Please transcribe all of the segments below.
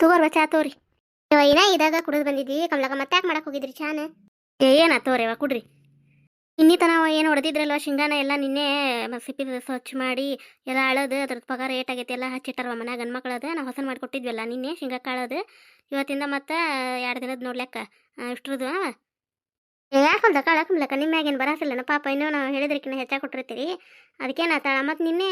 ತಗೋರ್ವ ಬಚ್ಚ ತೋರಿ ಏನ ಇದಾಗ ಕುಡಿದು ಬಂದಿದ್ವಿ ಕಮಲಕ ಮತ್ತೆ ಯಾಕೆ ಮಾಡಕ್ ಹೋಗಿದ್ರಿ ಚಾನ? ಏನ ಅವ ಕುಡ್ರಿ. ಇನ್ನಿತನ ಏನು ಹೊಡೆದಿದ್ರಲ್ವ, ಶೇಂಗಾನ ಎಲ್ಲ ನಿನ್ನೆ ಸಿಪ್ಪಿ ಸ್ವಚ್ಛ ಮಾಡಿ ಎಲ್ಲ ಅಳದು ಅದ್ರದ್ದು ಪಗಾರ ರೇಟ್ ಆಗೈತಿ ಎಲ್ಲ ಹಚ್ಚಿಟ್ಟಾರವ ಮನ್ಯಾಗ ಗಂಡ್ ಮಕ್ಕಳದ ನಾವು ಹೊಸನ್ ಮಾಡಿಕೊಟ್ಟಿದ್ವಲ್ಲ ನಿನ್ನೆ ಶೇಂಗಾ ಕಾಳದು ಇವತ್ತಿಂದ ಮತ್ತೆ ಎರಡು ದಿನದ ನೋಡ್ಲಕ್ಕ ಇಷ್ಟ್ರದ್ದು ಯಾಕಂದ ಕಾಳ ಕಮ್ಲಕ್ಕ ನಿಮ್ಮ್ಯಾಗೇನು ಬರಾಸಿಲ್ಲನ ಪಾಪ ಇನ್ನೂ ನಾವು ಹೇಳಿದ್ರಕ್ಕಿನ್ನ ಹೆಚ್ಚಾಗಿ ಕೊಟ್ಟಿರ್ತೀರಿ. ಅದಕ್ಕೇನಾತಾಳ ಮತ್ತು ನಿನ್ನೆ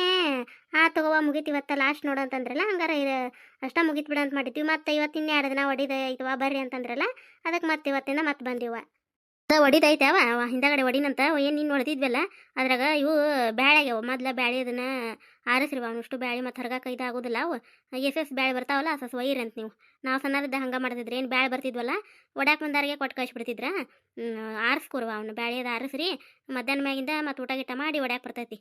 ಆ ತಗೋವ ಮುಗಿತಿ ಇವತ್ತ ಲಾಸ್ಟ್ ನೋಡು ಅಂತಂದ್ರಲ್ಲ, ಹಂಗಾರೆ ಇದು ಅಷ್ಟ ಮುಗಿತ್ ಬಿಡ ಅಂತ ಮಾಡಿದ್ವಿ. ಮತ್ತೆ ಇವತ್ತಿನ ಎರಡು ದಿನ ಹೊಡಿದ ಐತವ ಬರ್ರಿ ಅಂತಂದ್ರಲ್ಲ ಅದಕ್ಕೆ ಮತ್ತೆ ಇವತ್ತಿಂದ ಮತ್ತೆ ಬಂದಿವ ಅದ ಹೊಡಿದೈತೆ ಅವ ಹಿಂದಗಡೆ ಹೊಡಿನಂತ ಏನು ನೀನು ಹೊಡೆದಿದ್ವಲ್ಲ ಅದ್ರಾಗ ಇವು ಬ್ಯಾಳೆಗ್ಯಾವ ಮೊದ್ಲ ಬ್ಯಾಳೆ ಅದನ್ನ ಆರಿಸ್ರಿ ಅವನಷ್ಟು ಬ್ಯಾಳೆ ಮತ್ತು ಹರ್ಗಕ್ಕೆ ಇದಾಗೋದಿಲ್ಲ ಅವು. ಎಸ್ ಎಸ್ ಬ್ಯಾಳೆ ಬರ್ತಾವಲ್ಲ, ಅಸಸ್ ವೈರ್ ಅಂತ ನೀವು. ನಾವು ಸಣ್ಣದಿದ್ದ ಹಂಗೆ ಮಾಡ್ತಿದ್ರಿ, ಏನು ಬ್ಯಾಳೆ ಬರ್ತಿದ್ವಲ್ಲ? ಒಡ್ಯಾಕ ಬಂದಾರಿಗೆ ಕೊಟ್ಟು ಕಳಿಸ್ಬಿಡ್ತಿದ್ರ. ಆರಿಸ್ಕೊರುವ ಅವ್ನ ಬ್ಯಾಳೆದ ಆರಿಸ್ರಿ, ಮಧ್ಯಾಹ್ನ ಮ್ಯಾಗಿಂದ ಮತ್ತು ಊಟ ಗಿಟ್ಟ ಮಾಡಿ ಒಡ್ಯಾಕ ಬರ್ತೈತಿ.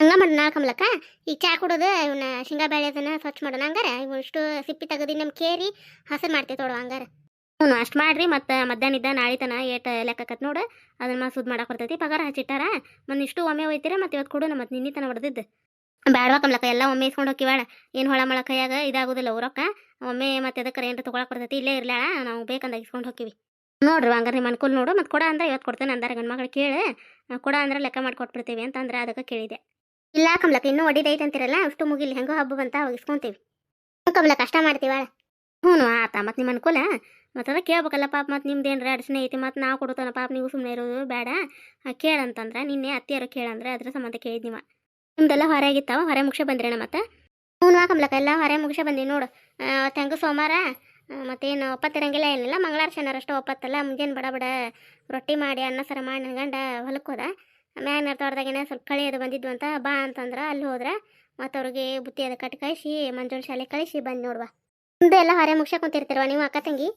ಹಂಗ ಮಾಡಿ ನಾ ಕಮಲಕ್ಕ, ಈ ಚಾ ಕುಡೋದು ಇವನ್ನ ಶೇಂಗಾ ಬ್ಯಾಳೆ ಅದನ್ನ ಸ್ವಚ್ಛ ಮಾಡೋಣ ಹಂಗಾರ ಇವಷ್ಟು ಸಿಪ್ಪಿ ತೆಗೆದು ನಮ್ಮ ಕೇರಿ ಹಸರು ಮಾಡ್ತೇವೆ ತೋಡ ಹಂಗಾರ. ಹ್ಞೂ ಅಷ್ಟು ಮಾಡ್ರಿ, ಮತ್ತು ಮಧ್ಯಾಹ್ನ ಇದ್ದ ನಾಳೆ ತನ ಏಟ್ ಲೆಕ್ಕಕತ್ ನೋಡು. ಅದನ್ನ ಸುದ್ ಮಾಡಕ್ಕೆ ಬರ್ತೈತಿ. ಪಗಾರ ಹಚ್ಚಿಟ್ಟಾರ, ಮತ್ತು ಇಷ್ಟು ಒಮ್ಮೆ ಒಯ್ತೀರ, ಮತ್ತು ಇವತ್ತು ಕೊಡು ಮತ್ತು ನಿನ್ನೆ ತನ ಹೊಡೆದಿದ್ದು. ಬ್ಯಾಡವಾ ಕಮ್ಲಕ್ಕ, ಎಲ್ಲ ಒಮ್ಮೆ ಇಸ್ಕೊಂಡು ಹೋಗಿವಾಳ ಏನು ಹೊಳ ಮಳ ಕೈಯಾಗ ಇದಾಗೋದಿಲ್ಲ ರೊಕ್ಕ. ಒಮ್ಮೆ ಮತ್ತೆ ಅದಕ್ಕೆ ಏನಾರ ತೊಗೊಳಕ್ ಬರ್ತೈತಿ, ಇಲ್ಲೇ ಇರ್ಲಾಳ ನಾವು ಬೇಕಂದಾಗ ಇಸ್ಕೊಂಡು ಹೋಗಿವಿ ನೋಡ್ರಿ ಹಂಗಾರೆ ನಿಮ್ಮ ಅನುಕೂಲ ನೋಡು, ಮತ್ತು ಕೊಡ ಅಂದ್ರೆ ಇವತ್ತು ಕೊಡ್ತೇನೆ ಅಂದಾರ ಗಂಡು ಮಗಳು ಕೇಳಿ. ಕೊಡ ಅಂದ್ರೆ ಲೆಕ್ಕ ಮಾಡಿ ಕೊಟ್ಬಿಡ್ತೀವಿ ಅಂತ ಅಂದ್ರೆ ಅದಕ್ಕೆ ಕೇಳಿದೆ. ಇಲ್ಲ ಕಮ್ಲಕ್ಕ, ಇನ್ನೂ ಒಡಿದೈತೆ ಅಂತಿರಲ್ಲ, ಅಷ್ಟು ಮುಗಿಲಿ, ಹೆಂಗೋ ಹಬ್ಬ ಬಂತ, ಅವಾಗ ಇಸ್ಕೊಂತೀವಿ. ಕಮ್ಲಕ್ಕ ಕಷ್ಟ ಮಾಡ್ತೀವಾಳ ಹ್ಞೂ, ಆತ, ಮತ್ತು ನಿಮ್ಮ ಅನುಕೂಲ. ಮತ್ತು ಅದ ಕೇಳ್ಬೇಕಲ್ಲ ಪಾಪ ಮತ್ತು ನಿಮ್ದು ಏನಾರ ಅಡಚಣೆ ಐತಿ ಮತ್ತು ನಾವು ಕೊಡುತ್ತಾನ ಪಾಪ, ನೀವು ಸುಮ್ಮನೆ ಇರೋದು ಬೇಡ. ಕೇಳಂತಂದ್ರೆ ನಿನ್ನೆ ಅತ್ತಿಯರು ಕೇಳಂದ್ರೆ ಅದ್ರ ಸಂಬಂಧ ಕೇಳಿದ್ ನೀವು. ನಿಮ್ದೆಲ್ಲ ಹೊರಗಿತ್ತಾವ ಹೊರ ಮುಗ್ಸ ಬಂದ್ರೇನ ಮತ್ತೆ? ಹ್ಞೂ ಕಮ್ಲಕ್ಕ ಎಲ್ಲ ಹೊರ ಮುಗ್ಸ ಬಂದಿ ನೋಡು. ತೆಂಗು ಸೋಮವಾರ ಮತ್ತೇನು ಒಪ್ಪತ್ತಿರಂಗಿಲ್ಲ ಏನಿಲ್ಲ, ಮಂಗಳಾರ ಶನಿವಾರ ಅಷ್ಟೇ ಒಪ್ಪತ್ತಲ್ಲ, ಮುಂಜಾನೆ ಬಡ ಬಡ ರೊಟ್ಟಿ ಮಾಡಿ, ಅನ್ನ ಸರ ಮಾಡಿ ಗಂಡ ಹೊಲಕ್ಕೆ ಹೋದ. ಮ್ಯಾಗ ತೋಟದಾಗೇನೆ ಸ್ವಲ್ಪ ಕಳಿ ಅದು ಬಂದಿದ್ವು ಅಂತ, ಬಾ ಅಂತಂದ್ರೆ ಅಲ್ಲಿ ಹೋದ್ರೆ. ಮತ್ತು ಅವ್ರಿಗೆ ಬುತ್ತಿ ಅದು ಕಟ್ಟಿ ಕಳಿಸಿ, ಮಂಜುಳ ಶಾಲೆ ಕಳಿಸಿ, ಬಂದು ನೋಡುವ. ಮುಂದೆ ಎಲ್ಲ ಹೊರೆ ಮುಗಿಸ ಕುಂತಿರ್ತೀರವ, ನೀವು ಅಕ್ಕ ತಂಗಿ?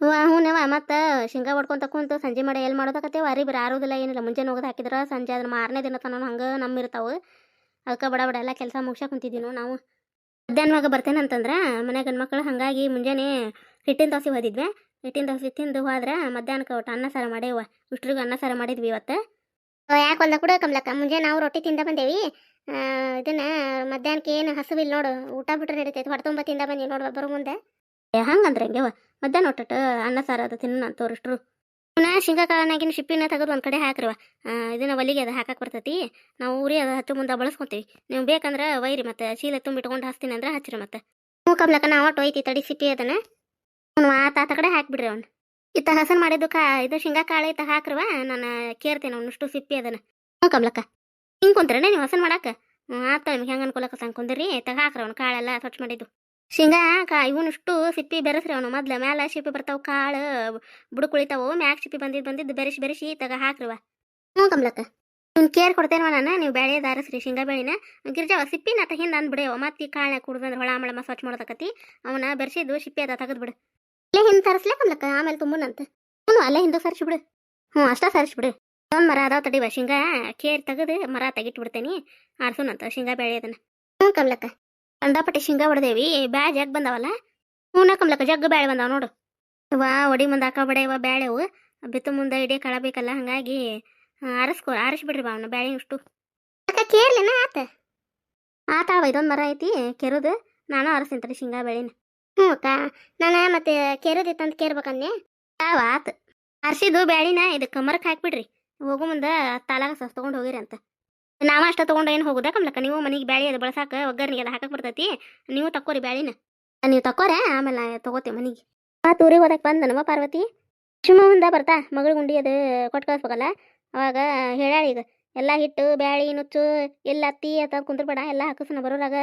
ಹ್ಞೂ ಹ್ಞೂನವ ಮತ್ತೆ ಶೇಂಗಾ ಹೊಡ್ಕೊಂತ ಕುಂತು ಸಂಜೆ ಮಾಡಿ ಎಲ್ಲಿ ಮಾಡೋದಕ್ಕತ್ತೇವ ಅರಿ ಬರೀ ಆರೋದಿಲ್ಲ ಏನಿಲ್ಲ ಮುಂಜಾನೆ ಹೋಗೋದು ಹಾಕಿದ್ರೆ ಸಂಜೆ ಅದ್ರ ಮಾರನೇ ದಿನ ತನ ಹಂಗೆ ನಂಬಿರ್ತಾವೆ ಅದಕ್ಕೆ ಬಡ ಬಡ ಎಲ್ಲ ಕೆಲಸ ಮುಗಿಸ ಕುಂತಿದ್ದೀವಿ ನಾವು. ಮಧ್ಯಾಹ್ನವಾಗ ಬರ್ತೇನೆ ಅಂತಂದ್ರೆ ಮನೆ ಗಂಡು ಮಕ್ಕಳು ಹಾಗಾಗಿ ಮುಂಜಾನೆ ಹಿಟ್ಟಿನ ದೋಸೆ ಹೋದಿದ್ವಿ. ಹಿಟ್ಟಿನ ದೋಸೆ ತಿಂದು ಹೋದ್ರೆ ಮಧ್ಯಾಹ್ನಕ್ಕೆ ಒಟ್ಟು ಅನ್ನ ಸಾರ ಮಾಡೇವ ಇಷ್ಟ್ರಿಗೂ ಅನ್ನ ಸಾರ ಮಾಡಿದ್ವಿ ಇವತ್ತು. ಯಾಕೆ ಒಂದು ಕೂಡ ಕಮ್ಲಕ್ಕ ಮುಂಜಾನೆ ನಾವು ರೊಟ್ಟಿ ತಿಂದ ಬಂದೇವಿ. ಇದನ್ನ ಮಧ್ಯಾಹ್ನಕ್ಕೆ ಏನು ಹಸುವಿಲ್ಲ ನೋಡು ಊಟ ಬಿಟ್ಟರೆ ನಡೀತೈತೆ ಹೊಡೆ ತುಂಬ ತಿಂದ ಬಂದೀವಿ ನೋಡು ಬರೋ ಮುಂದೆ. ಹಂಗಂದ್ರೆ ಹಂಗೆವ ಮಧ್ಯಾಹ್ನ ಒಟ್ಟ ಅನ್ನ ಸಾರ ಅದ ತಿನ್ನ ತೋರಿಸ್ಟ್ರು ಪುನಃ ಶೇಂಗಾ ಕಾಳನಾಗಿನ ಶಿಪ್ಪಿನ ತೆಗೆದು ಒಂದು ಕಡೆ ಹಾಕ್ರಿವ. ಇದನ್ನ ಒಲಿಗೆ ಅದು ಹಾಕಕ್ಕೆ ಬರ್ತೈತಿ. ನಾವು ಊರಿ ಅದು ಹಚ್ಚು ಮುಂದೆ ಬಳಸ್ಕೊಂತೀವಿ. ನೀವು ಬೇಕಂದ್ರೆ ವೈರಿ ಮತ್ತೆ ಚೀಲ ತುಂಬಿಟ್ಕೊಂಡು ಹಚ್ತೀನಿ ಅಂದ್ರೆ ಹಚ್ಚಿರಿ ಮತ್ತೆ. ಹ್ಞೂ ಕಮ್ಲಕ್ಕ, ನಾವು ಒಟ್ಟು ತಡಿ ಸಿಪ್ಪಿ ಅದನ್ನ. ಅವ್ನು ಆತ ಆತ ಕಡೆ ಹಾಕ್ಬಿಡ್ರಿ ಅವ್ನು. ಇತ್ತ ಹಸನ್ ಮಾಡಿದ್ದು ಕಾ, ಇದು ಶೇಂಗಾ ಕಾಳು ಇತ್ತ ಹಾಕ್ರವ, ನಾನು ಕೇರ್ತೇನೆ ಅವನುಷ್ಟು ಸಿಪ್ಪಿ ಅದನ್ನ. ಹ್ಞೂ ಕಮ್ಲಕ್ಕ, ಹಿಂಗೆ ಕುಂತ್ರೇನೆ ನೀವು ಹಸನ್ ಮಾಡಕ್ಕೆ ಹ್ಞೂ ಆತ ನಿಮ್ಗೆ ಹೆಂಗೆ ಅನ್ಕೊಲಕ್ಕ ಸಂಗ್ ಕುಂದ್ರಿ, ತಗ ಹಾಕ್ರಿ ಅವ್ನು ಕಾಳೆಲ್ಲ ಸ್ವಚ್ಛ ಮಾಡಿದ್ದು. ಶೇಂಗಾ, ಕಾ, ಇವನಿಷ್ಟು ಸಿಪ್ಪಿ ಬೆರೆಸ್ರಿ ಅವನು. ಮೊದ್ಲು ಮ್ಯಾಲ ಸಿಪ್ಪಿ ಬರ್ತಾವ, ಕಾಳು ಬುಡು ಕುಳಿತಾವು ಮ್ಯಾಕ್ ಸಿಪ್ಪಿ ಬಂದಿದ್ದು ಬಂದಿದ್ದು ಬೆರೆಸಿ ಬೆರೆಸಿ ತಗ ಹಾಕ್ರಿವ. ಹ್ಞೂ ಕಮ್ಲಕ್ಕ. ಇವ್ನು ಕೇರ್ ಕೊಡ್ತೇನವ ನಾನು, ನೀವು ಬೆಳೆ ದಾರಸ್ರಿ ಶೇಂಗಾ ಬೇಳೆನ ಗಿರ್ಜಾವ ಸಿಪ್ಪಿನ ಆತ ಹಿಂದೆ ಅಂದ್ಬಿಡೇವ ಮತ್ತೆ ಕಾಳನ್ನ ಕುಡ್ದಂದ್ರೆ ಹೊಳ ಮಳಮ ಸ್ವಚ್ಛ ಮಾಡೋದಕ್ಕತಿ ಅವನ ಬೆರೆಸಿದ್ದು ಸಿಪ್ಪಿ ಅದ ತೆಗೆದು ಬಿಡು. ಇಲ್ಲೇ ಹಿಂದೆ ತರಿಸ್ಲೇ ಕಮ್ಲಕ್ಕ, ಆಮೇಲೆ ತುಂಬುನಂತ ಹ್ಞೂ, ಅಲ್ಲೇ ಹಿಂದೆ ಸರಿಸಿ ಬಿಡು. ಹ್ಞೂ, ಅಷ್ಟ ಸರಿಸಿ ಬಿಡು. ಒಂದು ಮರ ಅದಾವ ತಡಿವ, ಶೇಂಗಾ ಕೇರ್ ತೆಗೆದು ಮರ ತೆಗಿಟ್ಟು ಬಿಡ್ತೇನೆ, ಆರ್ಸುನಂತ ಶೇಂಗಾ ಬೇಳೆ ಅದನ್ನ. ಹ್ಞೂ ಕಮ್ಲಕ್ಕ. ಕಂಡಾಪಟ್ಟಿ ಶೇಂಗಾ ಹೊಡೆದೇವಿ ಬ್ಯಾಳ ಜಗ್ ಬಂದಾವಲ್ಲ? ಹೂನ ಕಮ್ಲಕ್ಕ ಜಗ್ ಬ್ಯಾಳೆ ಬಂದಾವ ನೋಡು. ವಾ, ಒಡಿ ಮುಂದೆ ಹಾಕ ಬಡೆಯವ ಬ್ಯಾಳೆವು ಬಿತ್ತು ಮುಂದೆ ಇಡೀ ಕಳಬೇಕಲ್ಲ ಹಂಗಾಗಿ ಆರಿಸ್ಕೊ ಆರಿಸ್ಬಿಡ್ರಿ ಬಾ ಅವನ ಬ್ಯಾಳೆ ಇಷ್ಟು ಅಕ್ಕ ಕೇಳಲಿನ ಆತ? ಆತಾವ ಇದೊಂದು ಮರ ಐತಿ, ಕೆರೋದು. ನಾನು ಆರಿಸ್ತೀನಿ ಶೇಂಗಾ ಬೇಳೆನ ಹ್ಞೂ ಅಕ್ಕ, ನಾನು ಮತ್ತೆ ಕೆರದಿತ್ತಂತ ಕೇರ್ಬೇಕನ್ನೆ. ಆವ ಆತು. ಅರ್ಸಿದ್ದು ಬ್ಯಾಳಿನ, ಇದಕ್ಕೆ ಮರಕ್ಕೆ ಹಾಕ್ಬಿಡ್ರಿ. ಹೋಗೋ ಮುಂದೆ, ತಾಲಾಗ ಸಸ್ ತೊಗೊಂಡು ಹೋಗಿರಿ ಅಂತ. ನಾವ ಅಷ್ಟ ತೊಗೊಂಡು ಏನು ಹೋಗುದ ಕಮ್ಲಕ್ಕ? ನೀವು ಮನಿಗೆ ಬ್ಯಾಳಿ ಅದು ಬಳಸಾಕ ಒಗ್ಗರ್ನಿಗೆಲ್ಲ ಹಾಕಕ್ಕೆ ಬರ್ತೈತಿ. ನೀವು ತಕ್ಕೋರಿ ಬ್ಯಾಳಿನ. ನೀವು ತಕ್ಕೋರೆ? ಆಮೇಲೆ ತಗೋತಿ ಮನಿಗೆ. ಆ ತೂರಿ ಹೋದಕ್ಕೆ ನಮ್ಮ ಪಾರ್ವತಿ. ಶಿವಮೊಗ್ಗದಿಂದ ಬರ್ತಾ. ಮಗಳ ಗುಂಡಿ ಅದು ಕೊಟ್ಟು ಕಳಿಸ್ಬೇಕಲ್ಲ? ಅವಾಗ ಹೇಳಾಳಿ ಈಗ, ಎಲ್ಲ ಹಿಟ್ಟು, ಬ್ಯಾಳಿ, ನುಚ್ಚು ಎಲ್ಲ ಅತ್ತಿ ಅಂತ ಕುಂದ್ರಬೇಡ. ಎಲ್ಲ ಹಾಕಿಸ್ನ ಬರೋರಾಗ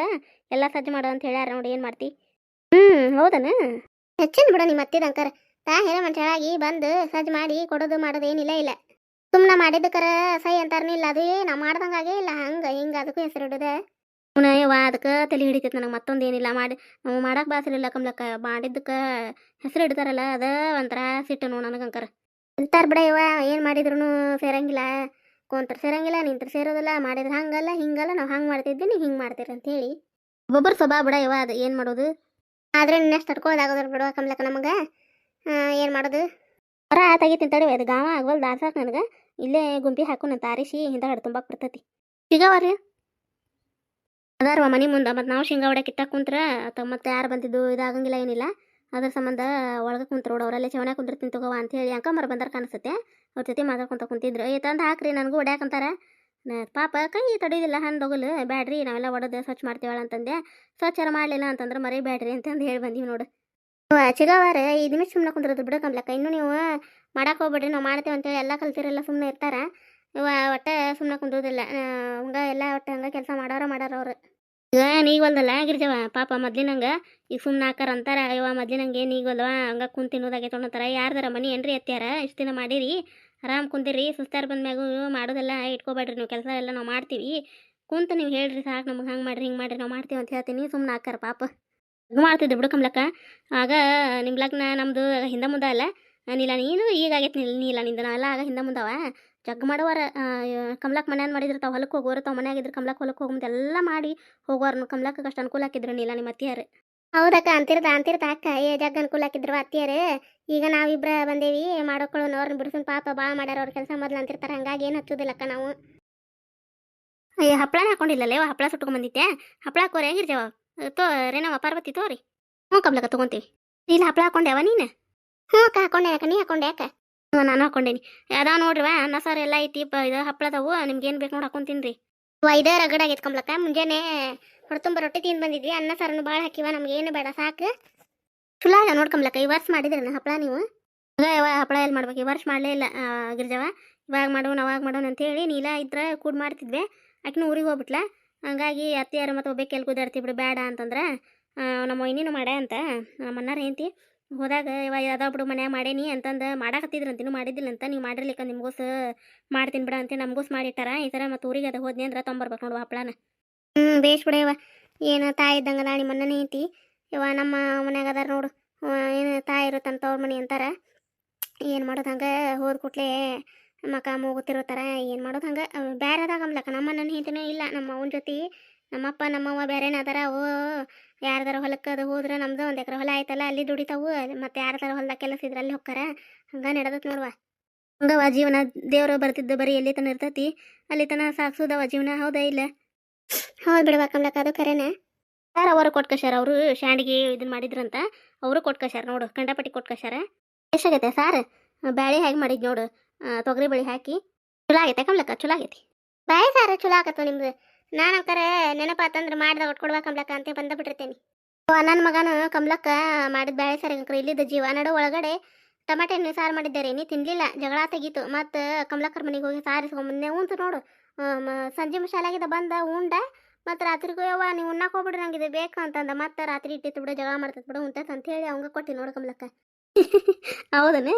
ಎಲ್ಲ ಸಜ್ಜೆ ಮಾಡು ಅಂತ ಹೇಳ್ಯಾರ ನೋಡಿ ಏನು ಮಾಡ್ತಿ. ಹ್ಞೂ ಹೌದನ? ಹೆಚ್ಚಿನ ಬಿಡ ನಿಮ್ಮ ಅತ್ತಿದ ಅಂಕರ್. ತಾ ಹೇಳ ಮನುಷ್ಯರಾಗಿ ಬಂದು ಸಜ್ಜೆ ಮಾಡಿ ಕೊಡೋದು ಮಾಡೋದು ಏನಿಲ್ಲ ಇಲ್ಲ. ಸುಮ್ಮನೆ ಮಾಡಿದ್ದಕ್ಕರ ಸೈ ಅಂತಾರನೇ ಇಲ್ಲ, ಅದು ನಾ ಮಾಡ್ದಂಗಾಗೇ ಇಲ್ಲ, ಹಂಗೆ, ಹಿಂಗೆ, ಅದಕ್ಕೂ ಹೆಸರು ಇಡೋದ. ಯವ್ವ ಅದಕ್ಕೆ ತಲೆ ಹಿಡಿತೈತೆ ನನಗೆ ಮತ್ತೊಂದು ಏನಿಲ್ಲ, ಮಾಡಿ ನಾವು ಮಾಡಕ್ಕೆ ಬಾಸರಿಲ್ಲ ಕಮ್ಲಕ್ಕ ಮಾಡಿದ್ದಕ್ಕೆ ಹೆಸರು ಇಡ್ತಾರಲ್ಲ, ಅದ ಒಂಥರ ಸಿಟ್ಟು ನೋ ನನಗಂಕರ ಅಂತಾರ ಬಿಡ, ಯವ್ವ, ಏನು ಮಾಡಿದ್ರು ಸೇರಂಗಿಲ್ಲ, ಕೊಂತರ ಸೇರಂಗಿಲ್ಲ, ನಿಂತ್ರ ಸೇರೋದಿಲ್ಲ ಮಾಡಿದ್ರೆ ಹಂಗಲ್ಲ, ಹಿಂಗಲ್ಲ, ನಾವು ಹಂಗೆ ಮಾಡ್ತಿದ್ದೆ ನೀವು ಹಿಂಗೆ ಮಾಡ್ತೀರಿ ಅಂತೇಳಿ ಒಬ್ಬೊಬ್ಬರು ಸ್ವಭಾವ ಬಿಡ, ಯವ್ವ, ಅದು ಏನು ಮಾಡೋದು? ಆದ್ರೆ ನೆಕ್ಸ್ಟ್ ತಡ್ಕೋದಾಗೋದ್ರ ಬಿಡುವ ಕಮ್ಲಕ್ಕ ನಮಗೆ. ಏನು ಮಾಡೋದು? ಹೊರ ತೆಗಿತೀನಿ ತಡಿ, ಅದು ಗಾವ ಆಗವಲ್ ದಾಸಾಕ್ ನನಗೆ. ಇಲ್ಲೇ ಗುಂಪಿ ಹಾಕೋಣ ತಾರಿಸಿ ಹಿಂದೆ ಹಡ್ ತುಂಬಾಕ್ ಬರ್ತೈತಿ. ಸಿಗವರಿ? ಅದಾರವ ಮನೆ ಮುಂದೆ, ಮತ್ತು ನಾವು ಶೇಂಗಾ ಹೊಡೆ ಕಿತ್ತ ಕುಂತ್ರ ಮತ್ತೆ ಯಾರು ಬಂದಿದ್ದು ಇದಾಗಂಗಿಲ್ಲ, ಏನಿಲ್ಲ. ಅದ್ರ ಸಂಬಂಧ ಒಳಗೆ ಕುಂತ್ರ ನೋಡು, ಅವರಲ್ಲೇ ಚವನ ಕುಂದಿರ್ತೀನಿ ತಗೋವ ಅಂತ ಹೇಳಿ ಅಂಕಮ್ಮರ ಬಂದಾರ ಕಾಣಿಸುತ್ತೆ. ಅವ್ರ ಜೊತೆ ಮಾತಾಡ್ಕೊಂತ ಕುಂತಿದ್ರು. ಏ ತಂದು ಹಾಕ್ರಿ, ನನಗೂ ನಾ ಪಾಪ ಕೈ ತಡಿಯೋದಿಲ್ಲ ಹಂದೋಗಲು ಬ್ಯಾಡ್ರಿ, ನಾವೆಲ್ಲ ಒಡೆದು ಸ್ವಚ್ಛ ಮಾಡ್ತೀವಳ ಅಂತಂದೆ. ಸ್ವಚ್ಛ ಮಾಡಲಿಲ್ಲ ಅಂತಂದ್ರೆ ಮರಿ ಬ್ಯಾಡ್ರಿ ಅಂತಂದು ಹೇಳಿ ಬಂದೀವಿ ನೋಡು. ಚಿಗವಾರ ಐದ್ ನಿಮಿಷ ಸುಮ್ಮನೆ ಕುಂದ್ರದು ಬಿಡ ಕಂಬ್ಲಕ್ಕ ಇನ್ನು ನೀವು ಮಾಡಕ್ಕೆ ಹೋಗ್ಬೇಡ್ರಿ, ನಾವು ಮಾಡ್ತೇವೆ ಅಂತೇಳಿ ಎಲ್ಲ ಕಲ್ತಿರಲ್ಲ ಸುಮ್ಮನೆ ಇರ್ತಾರೆ. ಒಟ್ಟ ಸುಮ್ಮನೆ ಕುಂದೋದಿಲ್ಲ ಹಂಗೆ ಎಲ್ಲ ಒಟ್ಟು ಹಂಗೆ ಕೆಲಸ ಮಾಡೋರ ಮಾಡಾರ ಅವ್ರು. ಈಗ ನೀಗಲ್ದಲ್ಲ ಗಿರಿಜವ, ಪಾಪ ಮೊದ್ಲಿನಂಗೆ ಈಗ ಸುಮ್ಮನೆ ಹಾಕಾರ ಅಂತಾರ, ಇವ ಮೊದ್ಲಿನಂಗೆ ನೀಗಲ್ವ ಹಂಗೆ ಕುಂತ ತಿನ್ನೋದಾಗೈತೆ ಅನ್ನೋತಾರ. ಯಾರ್ದಾರ ಮನಿ ಏನ್ರಿ ಎತ್ಯಾರ ಇಷ್ಟು ದಿನ ಮಾಡಿರಿ, ಆರಾಮ್ ಕುಂತಿರಿ ಸುಸ್ತಾರ ಬಂದ್ಮ್ಯಾಗು ಮಾಡೋದೆಲ್ಲ ಇಟ್ಕೋಬೇಡ್ರಿ, ನೀವು ಕೆಲಸ ಎಲ್ಲ ನಾವು ಮಾಡ್ತೀವಿ. ಕುಂತ ನೀವು ಹೇಳ್ರಿ ಸಾಕು, ನಮ್ಗೆ ಹಂಗೆ ಮಾಡ್ರಿ, ಹಿಂಗೆ ಮಾಡ್ರಿ, ನಾವು ಮಾಡ್ತೀವಿ ಅಂತ ಹೇಳ್ತೀನಿ ಸುಮ್ಮನೆ ಹಾಕಾರ ಪಾಪ. ಹಂಗೆ ಮಾಡ್ತಿದ್ದೆ ಬಿಡು ಕಮ್ಲಕ್ಕ. ಆಗ ನಿಮ್ಮ ಲಗ್ನ ನಮ್ಮದು ಹಿಂದೆ ಮುಂದೆ ಅಲ್ಲ ನೀಲ ನೀನು ಈಗ ಆಗೈತೆ ನೀಲ ನೀಲ ನಿಂದ ನಾವೆಲ್ಲ ಆಗ ಹಿಂದೆ ಮುಂದವ ಜಗ್ ಮಾಡೋವಾರ ಕಮ್ಲಕ್ ಮನ್ಯಾನ ಮಾಡಿದ್ರೆ ತಾವು ಹೊಲಕ್ಕೆ ಹೋಗೋರು ತಾವು ಮನ್ಯಾಗಿದ್ರೆ ಕಮ್ಲಕ್ ಹೊಲಕ್ಕೆ ಹೋಗ್ಮಂತ ಎಲ್ಲ ಮಾಡಿ ಹೋಗೋರು ಕಮ್ಲಕ್ಕ ಅಷ್ಟು ಅನುಕೂಲ ಹಾಕಿದ್ರು ನೀಲ ನಿಮ್ಮ ಅತ್ತಿಯಾರು. ಹೌದಕ್ಕ ಅಂತಿರ್ದ ಅಂತಿರ್ದ ಅಕ್ಕ ಏ ಜಗ್ ಅನುಕೂಲ ಹಾಕಿದ್ರು ಅತ್ತಿಯರು. ಈಗ ನಾವಿಬ್ರ ಬಂದೇವಿ ಮಾಡೋಕೊಳ್ಳೋನು ಅವ್ರನ್ನ ಬಿಡಿಸೋನು ಪಾಪ ಭಾಳ ಮಾಡ್ಯಾರ ಅವ್ರ ಕೆಲಸ ಮೊದ್ಲು ಅಂತಿರ್ತಾರೆ ಹಂಗಾಗಿ ಏನು ಹಚ್ಚೋದಿಲ್ಲಕ್ಕ ನಾವು. ಅಯ್ಯ ಹಪ್ಪಳನ ಹಾಕೊಂಡಿಲ್ಲಲ್ಲೇ ಹಪ್ಪಳ ಸುಟ್ಕೊಂಡ್ ಬಂದಿತ್ತೆ ಹಪ್ಪಳ ಹಾಕೋರಿ ಹೆಂಗಿರ್ಜವ ತೋ ರೇನವ ಪಾರ್ವತಿ ತೋರಿ. ಹ್ಞೂ ಕಮ್ಲಕ್ಕ ತೊಗೊಂತೀವಿ. ಇಲ್ಲ ಹಪ್ಪಳ ಹಾಕೊಂಡ್ಯಾವ ನೀನು? ಹ್ಞೂ ಅಕ್ಕ ಹಾಕೊಂಡೆ ಅಕ್ಕ ನೀ ಹಾಕೊಂಡೆ ಅಕ್ಕ ಹ್ಞೂ ನಾನು ಹಾಕೊಂಡೇನಿ. ಅದಾವ ವಾ ಅನ್ನ, ಸಾರು ಎಲ್ಲ ಐತಿ ಇದು ಹಪ್ಪಳದವು ನಿಮ್ಗೆ ಏನು ಬೇಕು ನೋಡಿ ತಿನ್ರಿ ರೀ. ರಗಡ ಆಗೈತೆ ಕಂಬ್ಲಕ್ಕ ಮುಂಜಾನೆ ಹೊಡ್ತುಂಬ ರೊಟ್ಟಿ ತಿಂದು ಬಂದಿದ್ವಿ, ಅನ್ನ ಸಾರನ್ನು ಭಾಳ ಹಾಕಿವ, ನಮ್ಗೆ ಏನು ಬೇಡ ಸಾಕು ಚಲೋ ನೋಡಿ ಕಂಬ್ಲಕ್ಕ ಈ ವರ್ಷ ಮಾಡಿದ್ರಿ ಹಪ್ಪಳ ನೀವು? ಯಾವ ಹಪ್ಪಳ ಎಲ್ಲಿ ಮಾಡ್ಬೇಕು, ಈ ವರ್ಷ ಮಾಡಲೇ ಇಲ್ಲ ಗಿರ್ಜವ ಇವಾಗ ಮಾಡೋಣ ಅವಾಗ ಮಾಡೋಣ ಅಂತೇಳಿ ನೀಲ, ಇದ್ರೆ ಕೂಡ್ ಮಾಡ್ತಿದ್ವಿ. ಆಕಿನ ಊರಿಗೆ ಹೋಗ್ಬಿಟ್ಲ. ಹಂಗಾಗಿ ಅತ್ತಿಯಾರು ಮತ್ತೆ ಒಬ್ಬಕ್ಕೆ ಎಲ್ಲಿ ಕುದಾಡ್ತಿ ಬಿಡು, ಬೇಡ ಅಂತಂದ್ರೆ ನಮ್ಮ ಇನ್ನೇನು ಮಾಡ ಅಂತ, ನಮ್ಮ ಅಣ್ಣಾರ ಹೆಂಡ್ತಿ. ಹೋದಾಗ, ಇವ ಅದಾವ ಬಿಡು ಮನ್ಯಾಗ ಮಾಡೇನಿ ಅಂತಂದು ಮಾಡಾಕತ್ತಿದ್ರಂತ ಇನ್ನೂ ಮಾಡಿದ್ದಿಲ್ಲ ಅಂತ ನೀವು ಮಾಡಿರ್ಲಿಕ್ಕ ನಿಮ್ಗೋಸ್ ಮಾಡ್ತೀನಿ ಬಿಡ ಅಂತ ನಮ್ಗೋಸ್ ಮಾಡಿಟ್ಟಾರ. ಈ ಥರ ಮತ್ತು ಊರಿಗೆ ಅದು ಹೋದ್ನಿ ಅಂದ್ರೆ ತೊಂಬರ್ಬೇಕು ನೋಡುವ ಹಪ್ಪಳನ ಹ್ಞೂ ಬೇಷ್ ಬಿಡ ಇವ. ಏನು ತಾಯಿ ಇದ್ದಂಗೆ ನಿಮ್ಮ ಅಣ್ಣನ ಐತಿ. ಇವ ನಮ್ಮ ಮನ್ಯಾಗ ಅದಾರ ನೋಡು. ಏನು ತಾಯಿ ಇರುತ್ತಂತ ಅವ್ರ ಮನೆ ಅಂತಾರ. ಏನು ಮಾಡೋದು ಹಂಗೆ? ಹೋದ ಅಕ್ಕ ಮಕ ಥರ ಏನು ಮಾಡೋದು ಹಂಗೆ? ಬೇರೆ ಅದಾಗಮ್ಲಕ್ಕ ನಮ್ಮ ನನ್ನ ಹೆಂಡತಿನೂ ಇಲ್ಲ. ನಮ್ಮ ಅವನ ಜೊತೆ. ನಮ್ಮಪ್ಪ ನಮ್ಮವ್ವ ಬೇರೆನೇ ಅದಾರ. ಅವು ಯಾರ್ದಾರ ಹೊಲಕ್ಕೆ ಅದು ಹೋದ್ರೆ ನಮ್ದು ಒಂದು ಎಕರೆ ಹೊಲ ಆಯ್ತಲ್ಲ, ಅಲ್ಲಿ ದುಡಿತಾವು, ಮತ್ತೆ ಯಾರದಾರ ಹೊಲದಾಗ ಕೆಲಸ ಇದ್ರೆ ಅಲ್ಲಿ ಹೋಗ್ತಾರ ಹಂಗ ನಡೆದತ್ ನೋಡುವ. ಹಂಗವ ಜೀವನ, ದೇವ್ರು ಬರ್ತಿದ್ದು ಬರೀ ಎಲ್ಲಿ ತನ ಇರ್ತೈತಿ, ಅಲ್ಲಿ ತನ ಸಾಕ್ಸೋದವ ಜೀವನ, ಹೌದಾ ಇಲ್ಲ? ಹೌದು ಬಿಡ್ವಾ ಕಮ್ಲಕ್ಕ ಅದು ಕರೆನೇ. ಸರ್ ಅವರು ಕೊಟ್ಕಶಾರ ಅವರು ಶಾಂಡಿಗೆ ಇದನ್ನ ಮಾಡಿದ್ರಂತ, ಅವರು ಕೊಟ್ಕಶಾರ ನೋಡು, ಕಂಡಪಟ್ಟಿ ಕೊಟ್ಕಶಾರ ಎಷ್ಟಾಗೈತೆ ಸಾರ್? ಬ್ಯಾಳಿ ಹೇಗೆ ಮಾಡಿದ್ ನೋಡು ತೊಗರಿ ಬೇಳೆ ಹಾಕಿ. ಚಲೋ ಆಗೈತೆ ಕಮ್ಲಕ್ಕ ಚಲೋ ಆಗೈತಿ. ಬಾಯ್ ಸಾರ್, ಚಲೋ ಆಗತ್ತ ನಿಮ್ದು. ನಾನು ಅಂಕರೆ ನೆನಪಾತಂದ್ರೆ ಮಾಡಿದ ಕೊಟ್ಕೊಡ್ವಾ ಕಮಲಕ್ಕ ಅಂತ ಬಂದ ಬಿಟ್ಟಿರ್ತೇನೆ ನನ್ನ ಮಗನ ಕಮಲಕ್ಕ ಮಾಡಿದ ಬ್ಯಾಳೆ ಸರಿ ಅಂಕರೆ ಇಲ್ಲಿದ್ದ ಜೀವ. ನಡು ಒಳಗಡೆ ಟಮಾಟೆ ಹಣ್ಣು ಸಾರು ಮಾಡಿದ್ದಾರೆ. ನೀ ತಿನ್ಲಿಲ್ಲ, ಜಗಳ ತೆಗೀತು. ಮತ್ತು ಕಮಲಕ್ಕರ ಮನೆಗೆ ಹೋಗಿ ಸಾರಿಸ್ಕೊಂಬಂದೆ ಉಂಟು ನೋಡು. ಸಂಜೆ ಮಶಾಲಾಗಿದ್ದ ಬಂದ ಉಂಡ. ಮತ್ತು ರಾತ್ರಿಗೂ ಯವ್ವ, ನೀವು ಉಣ್ಣಕ್ಕೆ ಹೋಗ್ಬಿಡ್ರಿ ನಂಗೆ ಇದು ಬೇಕು ಅಂತಂದ. ಮತ್ತೆ ರಾತ್ರಿ ಇಟ್ಟಿತ್ತು ಬಿಡು, ಜಗಳ ಮಾಡ್ತೈತೆ ಬಿಡು, ಉಂಟತ್ ಅಂತ ಹೇಳಿ ಅವಂಗ ಕೊಟ್ಟಿ ನೋಡು ಕಮಲಕ್ಕ. ಹೌದನೇ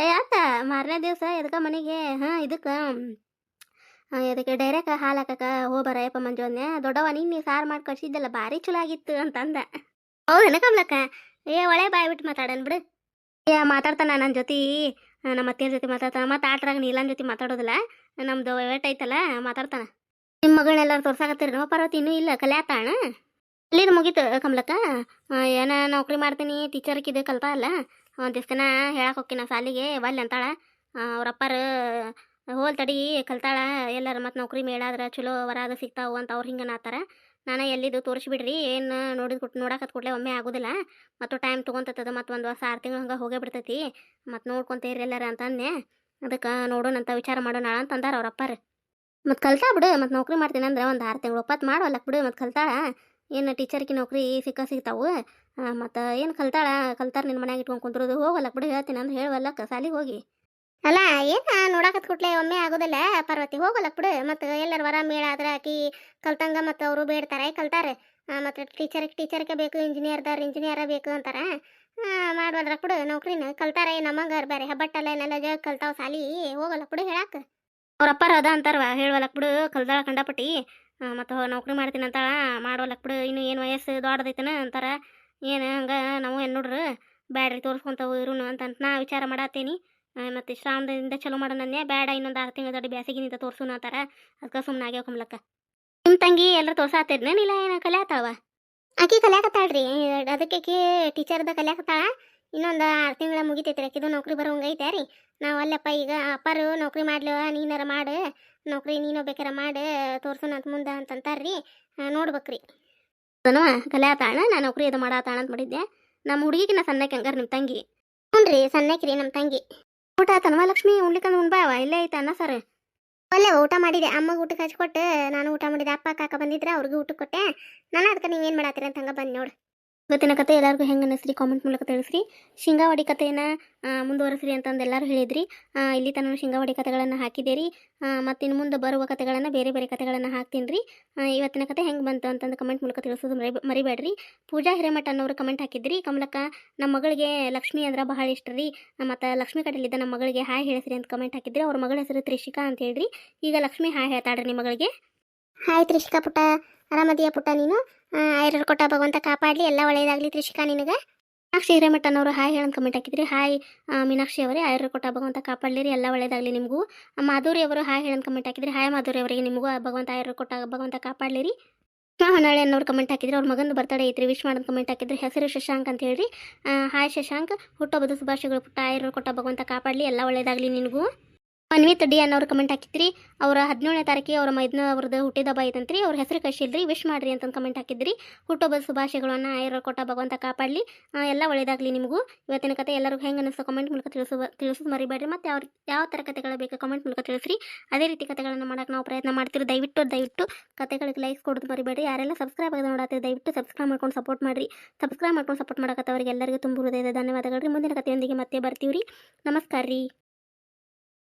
ಅಯ್ಯಾತ ಮಾರನೇ ದಿವಸ ಎದಕ್ಕೆ ಮನೆಗೆ? ಹಾಂ, ಇದಕ್ಕೆ ಇದಕ್ಕೆ ಡೈರೆಕ್ಟ್ ಹಾಲು ಹಾಕಕ್ಕೆ ಹೋಗ್ಬಾರ ಯಪ್ಪ ಮಂಜು ಅಂದೆ ದೊಡ್ಡವ ನೀನು ಸಾರು ಮಾಡಿ ಕಳ್ಸಿದ್ದಲ್ಲ, ಭಾರಿ ಚಲೋ ಆಗಿತ್ತು ಅಂತಂದ. ಹೌದೇನ ಕಮಲಕ್ಕ? ಏ ಒಳೆ ಬಾಯ್ ಬಿಟ್ಟು ಮಾತಾಡನ್ ಬಿಡು. ಏ, ಮಾತಾಡ್ತಾನ ನನ್ನ ಜೊತೆ. ನಮ್ಮ ಅತ್ತೆಯ ಜೊತೆ ಮಾತಾಡ್ತಾನ. ಮತ್ತು ಆಟ್ರಾಗ ನೀಲನ್ ಜೊತೆ ಮಾತಾಡೋದಿಲ್ಲ. ನಮ್ದು ವೇಟ್ ಐತಲ್ಲ, ಮಾತಾಡ್ತಾನ. ನಿಮ್ಮ ಮಗಳನ್ನೆಲ್ಲರೂ ತೋರ್ಸಾಕತ್ತೀರಿ ಪಾರ್ವತಿ, ಇನ್ನೂ ಇಲ್ಲ ಕಲ್ಯಾತಾಣ ಅಲ್ಲಿ ಮುಗೀತು ಕಮಲಕ್ಕ. ಏನ ನೌಕರಿ ಮಾಡ್ತೀನಿ ಟೀಚರ್ಕಿದು ಕಲ್ತಾ ಅಲ್ಲ. ಒಂದಿಷ್ಟು ದಿನ ಹೇಳಕ್ಕೆ ಹೋಗ್ತೀನಿ ಸಾಲಿಗೆ ಬಲ್ಲಿ ಅಂತಾಳ. ಅವ್ರಪ್ಪರ ಹೋಲ್ ತಡಿ, ಕಲ್ತಾಳ. ಎಲ್ಲರ ಮತ್ತು ನೌಕರಿ ಮೇಳಾದ್ರೆ ಚಲೋ ವರಾದ ಸಿಗ್ತಾವು ಅಂತ ಅವ್ರು ಹಿಂಗೆ ನಾತಾರ ನಾನು ಎಲ್ಲಿದ್ದು ತೋರಿಸ್ಬಿಡ್ರಿ. ಏನು ನೋಡಿದ ಕೊಟ್ಟು ನೋಡಕತ್ ಕೂಡಲೇ ಒಮ್ಮೆ ಆಗೋದಿಲ್ಲ. ಮತ್ತು ಟೈಮ್ ತೊಗೊಂತದ ಮತ್ತು ಒಂದು ವರ್ಷ ಆರು ತಿಂಗಳು ಹಂಗೆ ಹೋಗೇ ಬಿಡ್ತೈತಿ. ಮತ್ತು ನೋಡ್ಕೊಂತೀರಿ ಎಲ್ಲಾರ ಅಂತಂದೆ ಅದಕ್ಕೆ ನೋಡೋಣ ಅಂತ ವಿಚಾರ ಮಾಡೋಣ ಅಂತ ಅಂದಾರ ಅವ್ರ ಅಪ್ಪಾರ. ಮತ್ತು ಕಲ್ತಾ ಬಿಡು ಮತ್ತು ನೌಕರಿ ಮಾಡ್ತೀನಿ ಅಂದ್ರೆ ಒಂದು ಆರು ತಿಂಗಳು ಒಪ್ಪತ್ತು ಮಾಡುವಲ್ಲ ಬಿಡು. ಮತ್ತು ಕಲ್ತಾಳ. ಏನು ಟೀಚರ್ಗೆ ನೌಕರಿ ಸಿಕ್ಕ ಸಿಗ್ತಾವು. ಮತ್ತು ಏನು ಕಲ್ತಾಳ, ಕಲ್ತಾರ ನಿನ್ನ ಮನ್ಯಾಗ ಇಟ್ಕೊಂಡು ಕುಂದ್ರೋದು ಹೋಗಲ್ಲ ಬಿಡು. ಹೇಳ್ತೀನಿ ಅಂದ್ರೆ ಹೇಳುವಲ್ಲಕ್ಕೆ, ಸಾಲಿಗೆ ಹೋಗಿ. ಅಲ್ಲ, ಏನ ನೋಡಕತ್ ಕೂಟ್ಲೆ ಒಮ್ಮೆ ಆಗೋದಿಲ್ಲ, ಪಾರ್ವತಿ, ಹೋಗಲ್ಲ ಬಿಡು. ಮತ್ತು ಎಲ್ಲರ ವರ ಮೇಳ ಆದ್ರೆ ಆಕಿ ಕಲ್ತಂಗ ಮತ್ತು ಅವರು ಬೇಡ್ತಾರೆ ಕಲ್ತಾರೆ. ಮತ್ತು ಟೀಚರ್ಗೆ ಟೀಚರ್ಗೆ ಬೇಕು ಇಂಜಿನಿಯರ್ದವ್ರು ಇಂಜಿನಿಯರ ಬೇಕು ಅಂತಾರ. ಮಾಡ್ಬಲ್ರ ಬಿಡು ನೌಕರಿನ. ಕಲ್ತಾರೆ ನಮಗ ಬೇರೆ ಹೆಬ್ಬಟ್ಟಲ್ಲ ಏನೆಲ್ಲ ಜ ಕಲ್ತಾವ ಸಾಲಿ. ಹೋಗಲ್ಲ ಬಿಡು ಹೇಳಾಕ. ಅವ್ರ ಅಪ್ಪಾರ ಅದ ಅಂತಾರವ ಹೇಳುವಲ್ಲಕ್ ಬಿಡು. ಕಲ್ದಾಳ ಕಂಡಪಟ್ಟಿ. ಮತ್ತು ನೌಕರಿ ಮಾಡ್ತೀನಿ ಅಂತಾಳ. ಮಾಡೋಲಕ್ ಬಿಡು. ಇನ್ನು ಏನು ವಯಸ್ಸು ದೊಡ್ಡದೈತನ ಅಂತಾರ. ಏನು ಹಂಗೆ ನಾವು ಏನು ನೋಡ್ರಿ ಬ್ಯಾಡ್ರಿ ತೋರಿಸ್ಕೊಂತಾವು ಇರುನು ಅಂತ ನಾ ವಿಚಾರ ಮಾಡತ್ತೀನಿ ಮತ್ತು ಶ್ರಾವಣದಿಂದ ಚಲೋ ಮಾಡೋಣನ್ನೇ? ಬೇಡ ಇನ್ನೊಂದು ಆರು ತಿಂಗಳ ದೊಡ್ಡ ಬ್ಯಾಸಿಗಿನಿಂದ ತೋರಿಸೋಣ ಅಂತಾರ. ಅದಕ್ಕೆ ಸುಮ್ಮನೆ ಆಗ್ಯಾವ ಕುಮ್ಲಕ್ಕ. ನಿಮ್ಮ ತಂಗಿ ಎಲ್ಲರೂ ತೋರ್ಸಾತಿರ್ನೇನಿಲ್ಲ ಏನು ಕಲ್ಯಾತಾವ? ಆಕಿ ಕಲ್ಯಾಕತ್ತಾಳ್ರಿ. ಅದಕ್ಕೆ ಆಕಿ ಟೀಚರ್ದ ಕಲ್ಯಾಕತ್ತಾಳ. ಇನ್ನೊಂದು ಆರು ತಿಂಗಳ ಮುಗಿತೈತ್ರಿ ಆಕಿದು ನೌಕರಿ ಬರೋಂಗ ಐತೆ ರೀ. ನಾವು ಅಲ್ಲಪ್ಪ ಈಗ ಅಪ್ಪರು ನೌಕರಿ ಮಾಡ್ಲವ ನೀನಾರ ಮಾಡು. ನೌಕರಿ ನೀನು ಬೇಕಾರ ಮಾಡು ತೋರ್ಸೋಣ ಅಂತ ಮುಂದೆ ಅಂತಂತಾರ್ರಿ ನೋಡ್ಬೇಕ್ರಿ. ಅದನ್ನು ಕಲ್ಯಾತಾಳ? ನಾನು ನೌಕರಿ ಅದು ಮಾಡಾತಾಳ ಅಂತ ಮಾಡಿದ್ದೆ. ನಮ್ಮ ಹುಡುಗಿಗೆ ನಾ ಸಣ್ಣಕ್ಕೆ ಹಂಗಾರ ನಿಮ್ಮ ತಂಗಿ? ಹ್ಞೂ ರೀ ಸಣ್ಣಕ್ರಿ ನಮ್ಮ ತಂಗಿ. ಊಟ ಆತನವ ಲಕ್ಷ್ಮಿ ಉಣ್ಲಿಕ್ಕಂದು ಉಣ್ಬಾವ, ಇಲ್ಲೇ ಐತೆ ಅನ್ನ ಸರ್. ಊಟ ಮಾಡಿದೆ, ಅಮ್ಮಗೆ ಊಟಕ್ಕೆ ಹಚ್ಕೊಟ್ಟು ನಾನು ಊಟ ಮಾಡಿದೆ, ಅಪ್ಪ ಕಾಕ ಬಂದಿದ್ರೆ ಅವ್ರಿಗೆ ಊಟಕ್ಕೆ ಕೊಟ್ಟೆ. ನಾನು ಅದಕ್ಕೆ ನೀವೇನು ಮಾಡತ್ತೀರ ಅಂತ ಹಂಗೆ ಬಂದು ನೋಡು. ಇವತ್ತಿನ ಕತೆ ಎಲ್ಲರಿಗೂ ಹೆಂಗೆ ಅನ್ನಿಸ್ರಿ ಕಾಮೆಂಟ್ ಮೂಲಕ ತಿಳಿಸ್ರಿ. ಶೇಂಗಾವಾಡಿ ಕಥೆನ ಮುಂದುವರೆಸ್ರಿ ಅಂತಂದು ಎಲ್ಲರೂ ಹೇಳಿದ್ರಿ. ಇಲ್ಲಿ ತನಕ ಶೇಂಗಾವಾಡಿ ಕಥೆಗಳನ್ನು ಹಾಕಿದ್ದೀರಿ. ಮತ್ತು ಇನ್ನು ಮುಂದೆ ಬರುವ ಕಥೆಗಳನ್ನು ಬೇರೆ ಬೇರೆ ಕಥೆಗಳನ್ನು ಹಾಕ್ತೀನಿ ರೀ ಇವತ್ತಿನ ಕತೆ ಹೆಂಗೆ ಬಂತು ಅಂತಂದು ಕಮೆಂಟ್ ಮೂಲಕ ತಿಳಿಸೋದು ಮರಿ, ಮರಿಬೇಡ್ರಿ. ಪೂಜಾ ಹಿರೇಮಠ ಅನ್ನೋರು ಕಮೆಂಟ್ ಹಾಕಿದ್ರಿ. ಕಮಲಕ್ಕ ನಮ್ಮ ಮಗಳಿಗೆ ಲಕ್ಷ್ಮಿ ಅಂದ್ರೆ ಬಹಳ ಇಷ್ಟ ರೀ. ಮತ್ತು ಲಕ್ಷ್ಮಿ ಕಡೆಯಲ್ಲಿದ್ದ ನಮ್ಮ ಮಗಳಿಗೆ ಹಾಯ್ ಹೇಳಿಸ್ರಿ ಅಂತ ಕಮೆಂಟ್ ಹಾಕಿದ್ರಿ. ಅವ್ರ ಮಗಳ ಹೆಸರು ತ್ರಿಷಿಕಾ ಅಂತ ಹೇಳ್ರಿ. ಈಗ ಲಕ್ಷ್ಮಿ ಹಾಯ್ ಹೇಳ್ತಾಳ್ರಿ ನಿಮ್ಮ ಮಗಳಿಗೆ. ಹಾಯ್ ತ್ರಿಷಿಕಾ ಪುಟ್ಟ. ಆರಾಮದಿಯ ಪುಟ್ಟ ನೀನು? ಐರರ್ ಕೊಟ್ಟ ಭಗವಂತ ಕಾಪಾಡಲಿ, ಎಲ್ಲ ಒಳ್ಳೆಯದಾಗಲಿ ತ್ರಿಷಿಕಾ ನಿನಗೆ. ಮೀನಾಕ್ಷಿ ಹಿರೇಮಠ ಅನ್ನೋರು ಹಾಯ್ ಹೇಳಂತ ಕಮೆಂಟ್ ಹಾಕಿದ್ರಿ. ಹಾಯ್ ಮೀನಾಕ್ಷಿ ಅವರೇ ಐರರ್ ಕೊಟ್ಟ ಭಗವಂತ ಕಾಪಾಡಲಿರಿ, ಎಲ್ಲ ಒಳ್ಳೆಯದಾಗಲಿ ನಿಮಗೂ. ಮಾಧುರಿ ಅವರು ಹಾಯ್ ಹೇಳಂತ ಕಮೆಂಟ್ ಹಾಕಿದ್ರಿ. ಹಾಯ್ ಮಾಧುರಿ ಅವರಿಗೆ ನಿಮಗೂ ಭಗವಂತ ಐರರ್ ಕೊಟ್ಟ ಭಗವಂತ ಕಾಪಾಡಲಿರಿ. ಹೊನ್ನಾಳಿ ಅನ್ನೋರು ಕಮೆಂಟ್ ಹಾಕಿದ್ರಿ. ಅವ್ರ ಮಗನ ಬರ್ತಡೇ ಐತ್ರಿ ವಿಶ್ ಮಾಡೋದು ಕಮೆಂಟ್ ಹಾಕಿದ್ರಿ. ಹೆಸರು ಶಶಾಂಕ್ ಅಂತ ಹೇಳ್ರಿ. ಹಾಯ್ ಶಶಾಂಕ್ ಹುಟ್ಟುಹಬ್ಬದ ಶುಭಾಶಯಗಳು ಪುಟ್ಟ. ಐರರ್ ಕೊಟ್ಟ ಭಗವಂತ ಕಾಪಾಡಲಿ, ಎಲ್ಲ ಒಳ್ಳೆಯದಾಗಲಿ ನಿನಗೂ. ಅನ್ವಿತ್ ಡಿ ಅನ್ನೋರು ಕಮೆಂಟ್ ಹಾಕಿದ್ರಿ. ಅವರ ಹದಿನೇಳನೇ ತಾರೀಕಿಗೆ ಅವರ ಮೈದ್ನ ಅವ್ರದ್ದು ಹುಟ್ಟಿದಬ್ಬ ಐತಂತ್ರಿ. ಅವ್ರ ಹೆಸರು ಕಳಿಸಿಲ್ರಿ ವಿಶ್ ಮಾಡ್ರಿ ಅಂತ ಕಮೆಂಟ್ ಹಾಕಿದ್ರಿ. ಹುಟ್ಟುಹಬ್ಬದ ಶುಭಾಶಯಗಳನ್ನು ಆಯರ ಕೊಟ್ಟ ಭಗವಂತ ಕಾಪಾಡಲಿ. ಎಲ್ಲ ಒಳ್ಳೆಯದಾಗಲಿ ನಿಮಗೂ. ಇವತ್ತಿನ ಕತೆ ಎಲ್ಲರಿಗೂ ಹೆಂಗೆ ಅನ್ನಿಸ್ತು ಕಮೆಂಟ್ ಮೂಲಕ ತಿಳಿಸು, ತಿಳಿಸೋದು ಮರಿಬೇಡ್ರಿ. ಮತ್ತು ಯಾವ ಯಾವ ಥರ ಕತೆಗಳು ಬೇಕು ಕಮೆಂಟ್ ಮೂಲಕ ತಿಳಿಸ್ರಿ. ಅದೇ ರೀತಿ ಕತೆಗಳನ್ನು ಮಾಡೋಕೆ ನಾವು ಪ್ರಯತ್ನ ಮಾಡ್ತೀವಿ ದಯವಿಟ್ಟು ದಯವಿಟ್ಟು ಕತೆಗಳಿಗೆ ಲೈಕ್ ಕೊಡೋದು ಮರಿಬೇಡ್ರಿ. ಯಾರೆಲ್ಲ ಸಬ್ಸ್ಕ್ರೈಬ್ ಆಗೋದು ನೋಡತ್ತೀರಿ, ದಯವಿಟ್ಟು ಸಬ್ಸ್ಕ್ರೈಬ್ ಮಾಡ್ಕೊಂಡು ಸಪೋರ್ಟ್ ಮಾಡಿರಿ. ಸಬ್ಸ್ಕ್ರೈಬ್ ಮಾಡ್ಕೊಂಡು ಸಪೋರ್ಟ್ ಮಾಡಕತ್ತವರಿಗೆ ಎಲ್ಲರಿಗೂ ತುಂಬ ಹೃದಯದ ಧನ್ಯವಾದಗಳು ರೀ. ಮುಂದಿನ ಕಥೆಯೊಂದಿಗೆ ಮತ್ತೆ ಬರ್ತೀವಿ ರೀ ನಮಸ್ಕಾರ ರೀ